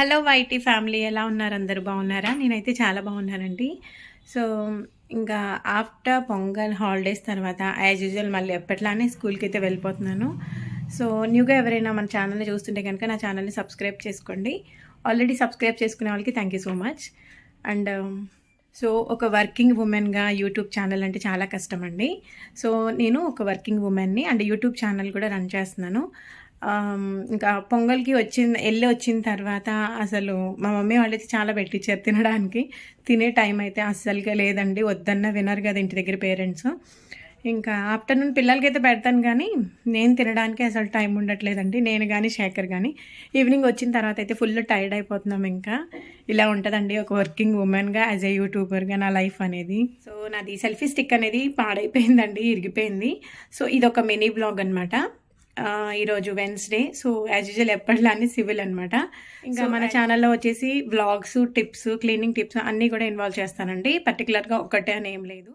Hello YT family ఎలా ఉన్నారు? అందరూ బాగున్నారా? నేనైతే చాలా బాగున్నానండి. సో ఇంకా ఆఫ్టర్ పొంగల్ హాలిడేస్ తర్వాత యాజ్ యూజువల్ మళ్ళీ ఎప్పట్లానే స్కూల్కి అయితే వెళ్ళిపోతున్నాను. సో న్యూగా ఎవరైనా మన ఛానల్ని చూస్తుంటే కనుక నా ఛానల్ని సబ్స్క్రైబ్ చేసుకోండి. ఆల్రెడీ సబ్స్క్రైబ్ చేసుకునే వాళ్ళకి thank you so much and so ఒక వర్కింగ్ ఉమెన్గా యూట్యూబ్ ఛానల్ అంటే చాలా కష్టం అండి సో నేను ఒక వర్కింగ్ ఉమెన్ని అండ్ యూట్యూబ్ ఛానల్ కూడా రన్ చేస్తున్నాను. ఇంకా పొంగల్కి వచ్చిన వెళ్ళి వచ్చిన తర్వాత అసలు మా మమ్మీ వాళ్ళైతే చాలా పెట్టించారు తినడానికి. తినే టైం అయితే అస్సలుగా లేదండి. వద్దన్న వినరు కదా ఇంటి దగ్గర పేరెంట్స్. ఇంకా ఆఫ్టర్నూన్ పిల్లలకి అయితే పెడతాను కానీ నేను తినడానికి అసలు టైం ఉండట్లేదండి. నేను కానీ శేఖర్ కానీ ఈవినింగ్ వచ్చిన తర్వాత అయితే ఫుల్ టైర్డ్ అయిపోతున్నాం ఇంకా. ఇలా ఉంటుందండి ఒక వర్కింగ్ ఉమెన్గా యాజ్ ఏ యూట్యూబర్గా నా లైఫ్ అనేది. సో నాది సెల్ఫీ స్టిక్ అనేది పాడైపోయిందండి ఇరిగిపోయింది. సో ఇది ఒక మినీ బ్లాగ్ అనమాట ఈరోజు వెన్స్డే సో యాజ్ యూజువల్ ఎప్పటిలానే సివిల్ అనమాట ఇంకా మన ఛానల్లో వచ్చేసి వ్లాగ్స్ టిప్స్ క్లీనింగ్ టిప్స్ అన్నీ కూడా ఇన్వాల్వ్ చేస్తానండి. పర్టికులర్గా ఒక్కటే అని ఏం లేదు.